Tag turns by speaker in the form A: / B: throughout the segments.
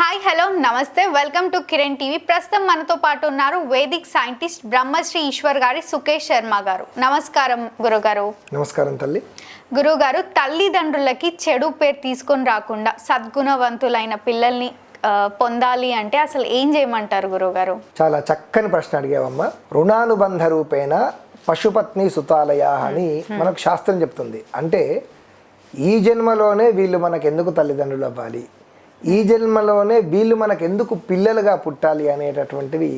A: Hi hello నమస్తే. Welcome to Kiran TV ప్రస్తుతం మనతో పాటు ఉన్నారు వేదిక్ సైంటిస్ట్ బ్రహ్మశ్రీ ఈశ్వర్ గారి సుకేష్ శర్మ గారు. నమస్కారం గురుగారు.
B: నమస్కారం తల్లి.
A: గురుగారు తల్లిదండ్రులకి చెడు పేరు తీసుకొని రాకుండా సద్గుణవంతులైన పిల్లల్ని పొందాలి అంటే అసలు ఏం చేయమంటారు గురుగారు?
B: చాలా చక్కని ప్రశ్న అడిగావమ్మా. రుణానుబంధ రూపేణ పశుపత్ని సుతాలయ అని మనకు శాస్త్రం చెప్తుంది. అంటే ఈ జన్మలోనే వీళ్ళు మనకు ఎందుకు తల్లిదండ్రులు అవ్వాలి? ఈ జన్మలోనే వీళ్ళు మనకు ఎందుకు పిల్లలుగా పుట్టాలి అనేటటువంటివి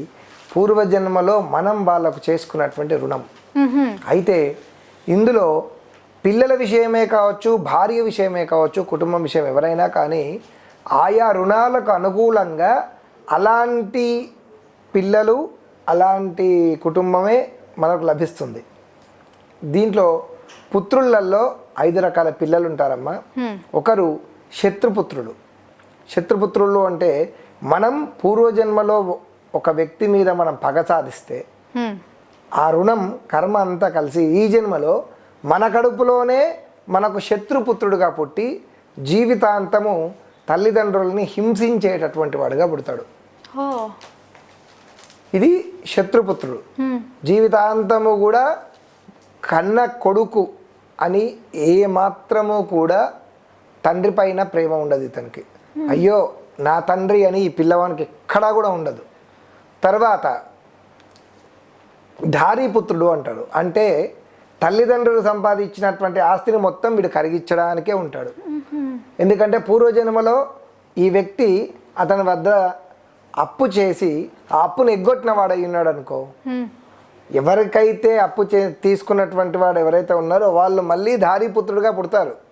B: పూర్వజన్మలో మనం వాళ్ళకు చేసుకున్నటువంటి రుణం. అయితే ఇందులో పిల్లల విషయమే కావచ్చు భార్య విషయమే కావచ్చు కుటుంబం విషయం ఎవరైనా కానీ ఆయా రుణాలకు అనుకూలంగా అలాంటి పిల్లలు అలాంటి కుటుంబమే మనకు లభిస్తుంది. దీంట్లో పుత్రులలో ఐదు రకాల పిల్లలు ఉంటారమ్మా ఒకరు శత్రుపుత్రులు. శత్రుపుత్రులు అంటే మనం పూర్వజన్మలో ఒక వ్యక్తి మీద మనం పగ సాధిస్తే. ఆ రుణం కర్మ అంతా కలిసి ఈ జన్మలో మన కడుపులోనే మనకు శత్రుపుత్రుడుగా పుట్టి జీవితాంతము తల్లిదండ్రులని హింసించేటటువంటి వాడుగా పుడతాడు ఇది శత్రుపుత్రుడు. జీవితాంతము కూడా కన్న కొడుకు అని ఏ మాత్రము కూడా తండ్రి పైన ప్రేమ ఉండదు ఇతనికి అయ్యో నా తండ్రి అని ఈ పిల్లవానికి ఎక్కడా కూడా ఉండదు. తర్వాత ధారీపుత్రుడు అంటాడు. అంటే తల్లిదండ్రులు సంపాదించినటువంటి ఆస్తిని మొత్తం వీడు కరిగించడానికే ఉంటాడు. ఎందుకంటే పూర్వజన్మలో ఈ వ్యక్తి అతని వద్ద అప్పు చేసి ఆ అప్పును ఎగ్గొట్టిన వాడై ఉన్నాడు అనుకో. ఎవరికైతే అప్పు చే తీసుకున్నటువంటి వాడు ఎవరైతే ఉన్నారో వాళ్ళు మళ్ళీ ధారీపుత్రుడుగా పుడతారు.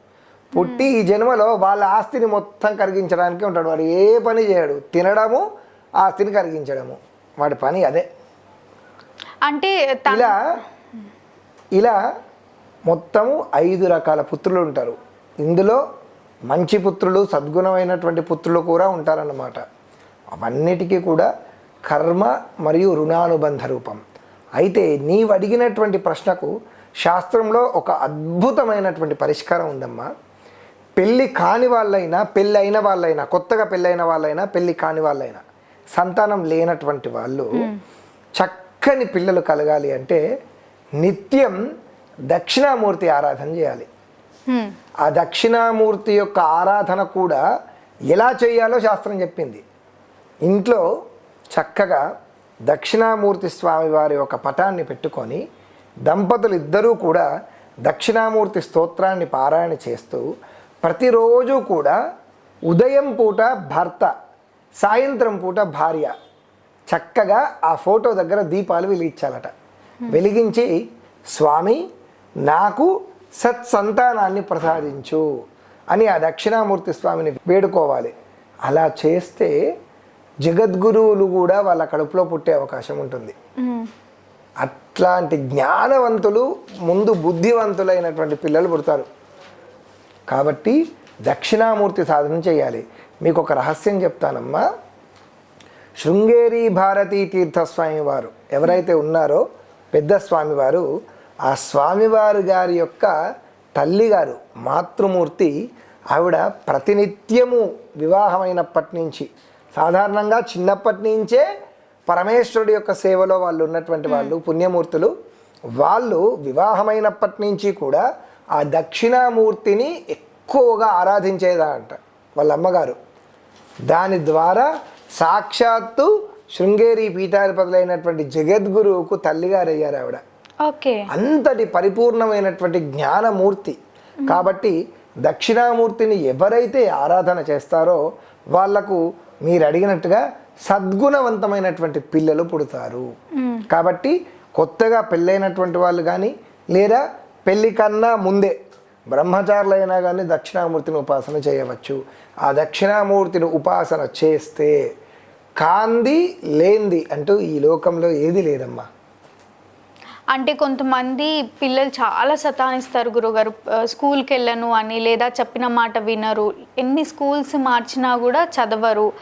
B: పుట్టి ఈ జన్మలో వాళ్ళ ఆస్తిని మొత్తం కరిగించడానికి ఉంటాడు. వాడు ఏ పని చేయడు. తినడము ఆస్తిని కరిగించడము. వాడి పని అదే.
A: అంటే
B: ఇలా ఇలా మొత్తము ఐదు రకాల పుత్రులు ఉంటారు. ఇందులో మంచి పుత్రులు సద్గుణమైనటువంటి పుత్రులు కూడా ఉంటారన్నమాట. అవన్నిటికీ కూడా కర్మ మరియు రుణానుబంధ రూపం. అయితే నీవు అడిగినటువంటి ప్రశ్నకు శాస్త్రంలో ఒక అద్భుతమైనటువంటి పరిష్కారం ఉందమ్మా. పెళ్ళి కాని వాళ్ళైనా పెళ్ళి అయిన వాళ్ళైనా కొత్తగా పెళ్ళైన వాళ్ళైనా పెళ్ళి కాని వాళ్ళైనా సంతానం లేనటువంటి వాళ్ళు చక్కని పిల్లలు కలగాలి అంటే నిత్యం దక్షిణామూర్తి ఆరాధన చేయాలి. ఆ దక్షిణామూర్తి యొక్క ఆరాధన కూడా ఎలా చేయాలో శాస్త్రం చెప్పింది. ఇంట్లో చక్కగా దక్షిణామూర్తి స్వామి వారి యొక్క పటాన్ని పెట్టుకొని దంపతులు ఇద్దరూ కూడా దక్షిణామూర్తి స్తోత్రాన్ని పారాయణ చేస్తూ ప్రతిరోజు కూడా ఉదయం పూట భర్త సాయంత్రం పూట భార్య చక్కగా ఆ ఫోటో దగ్గర దీపాలు వెలిగించాలట. వెలిగించి స్వామి నాకు సత్సంతానాన్ని ప్రసాదించు అని ఆ దక్షిణామూర్తి స్వామిని వేడుకోవాలి. అలా చేస్తే జగద్గురువులు కూడా వాళ్ళ కడుపులో పుట్టే అవకాశం ఉంటుంది. అట్లాంటి జ్ఞానవంతులు ముందు బుద్ధివంతులైనటువంటి పిల్లలు పుడతారు. కాబట్టి దక్షిణామూర్తి సాధన చేయాలి. మీకు ఒక రహస్యం చెప్తానమ్మా. శృంగేరి భారతీ తీర్థస్వామి వారు ఎవరైతే ఉన్నారో పెద్ద స్వామివారు ఆ స్వామివారు గారి యొక్క తల్లిగారు మాతృమూర్తి ఆవిడ ప్రతినిత్యము వివాహమైనప్పటి నుంచి సాధారణంగా చిన్నప్పటి నుంచే పరమేశ్వరుడి యొక్క సేవలో వాళ్ళు ఉన్నటువంటి వాళ్ళు పుణ్యమూర్తులు వాళ్ళు వివాహమైనప్పటి నుంచి కూడా ఆ దక్షిణామూర్తిని ఎక్కువగా ఆరాధించేదంట వాళ్ళ అమ్మగారు దాని ద్వారా సాక్షాత్తు శృంగేరి పీఠాధిపతులైనటువంటి జగద్గురువుకు తల్లిగారు అయ్యారు ఆవిడ.
A: ఓకే.
B: అంతటి పరిపూర్ణమైనటువంటి జ్ఞానమూర్తి. కాబట్టి దక్షిణామూర్తిని ఎవరైతే ఆరాధన చేస్తారో వాళ్ళకు మీరు అడిగినట్టుగా సద్గుణవంతమైనటువంటి పిల్లలు పుడతారు. కాబట్టి కొత్తగా పెళ్ళైనటువంటి వాళ్ళు కానీ లేదా పెళ్ళి కన్నా ముందే బ్రహ్మచారులైనా కానీ దక్షిణామూర్తిని ఉపాసన చేయవచ్చు. ఆ దక్షిణామూర్తిని ఉపాసన చేస్తే కాంది లేంది అంటూ ఈ లోకంలో ఏది లేదమ్మా.
A: అంటే కొంతమంది పిల్లలు చాలా సతానిస్తారు గురుగారు. స్కూల్కి వెళ్ళను అని లేదా చెప్పిన మాట వినరు. ఎన్ని స్కూల్స్ మార్చినా కూడా చదవరు.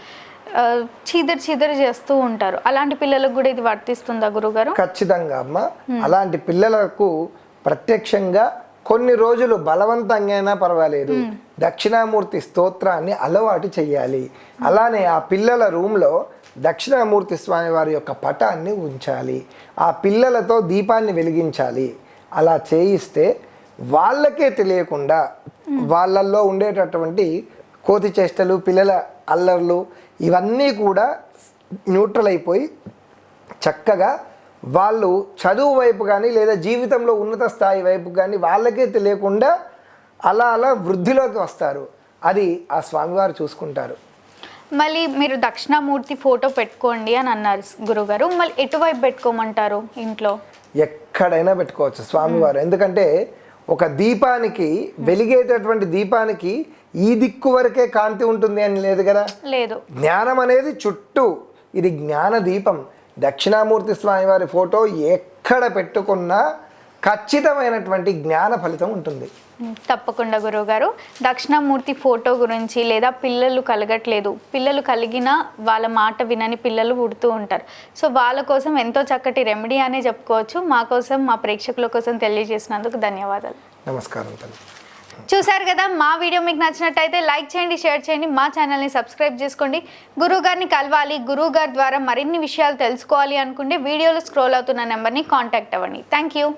A: చీదరు చీదరు చేస్తూ ఉంటారు. అలాంటి పిల్లలకు కూడా ఇది వర్తిస్తుందా గురుగారు?
B: ఖచ్చితంగా అమ్మ. అలాంటి పిల్లలకు ప్రత్యక్షంగా కొన్ని రోజులు బలవంతంగా అయినా పర్వాలేదు దక్షిణామూర్తి స్తోత్రాన్ని అలవాటు చేయాలి అలానే ఆ పిల్లల రూమ్లో దక్షిణామూర్తి స్వామి వారి యొక్క పటాన్ని ఉంచాలి. ఆ పిల్లలతో దీపాన్ని వెలిగించాలి. అలా చేయిస్తే వాళ్ళకే తెలియకుండా వాళ్ళల్లో ఉండేటటువంటి కోతి చేష్టలు పిల్లల అల్లర్లు ఇవన్నీ కూడా న్యూట్రల్ అయిపోయి చక్కగా వాళ్ళు చదువు వైపు కానీ లేదా జీవితంలో ఉన్నత స్థాయి వైపు కానీ వాళ్ళకే తెలియకుండా అలా అలా వృద్ధిలోకి వస్తారు. అది ఆ స్వామివారు చూసుకుంటారు.
A: మళ్ళీ మీరు దక్షిణామూర్తి ఫోటో పెట్టుకోండి అని అన్నారు గురుగారు. మళ్ళీ ఎటువైపు పెట్టుకోమంటారు ఇంట్లో?
B: ఎక్కడైనా పెట్టుకోవచ్చు స్వామివారు. ఎందుకంటే ఒక దీపానికి వెలిగేటటువంటి దీపానికి ఈ దిక్కు వరకే కాంతి ఉంటుంది అని లేదు కదా?
A: లేదు.
B: జ్ఞానం అనేది చుట్టూ. ఇది జ్ఞాన దీపం. దక్షిణామూర్తి స్వామి వారి ఫోటో ఎక్కడ పెట్టుకున్నా ఖచ్చితమైనటువంటి జ్ఞాన ఫలితం ఉంటుంది.
A: తప్పకుండా గురువుగారు. దక్షిణామూర్తి ఫోటో గురించి లేదా పిల్లలు కలగట్లేదు. పిల్లలు కలిగినా వాళ్ళ మాట వినని పిల్లలు పుడుతూ ఉంటారు. సో వాళ్ళ కోసం ఎంతో చక్కటి రెమెడీ అనే చెప్పుకోవచ్చు. మా కోసం మా ప్రేక్షకుల కోసం తెలియజేసినందుకు ధన్యవాదాలు.
B: నమస్కారం తల్లి.
A: చూశారు కదా మా వీడియో మీకు నచ్చినట్టయితే లైక్ చేయండి షేర్ చేయండి మా ఛానల్ని సబ్స్క్రైబ్ చేసుకోండి. గురువు గారిని కలవాలి గురువు గారి ద్వారా మరిన్ని విషయాలు తెలుసుకోవాలి అనుకుంటే వీడియోలో స్క్రోల్ అవుతున్న నెంబర్ని కాంటాక్ట్ అవ్వండి. Thank you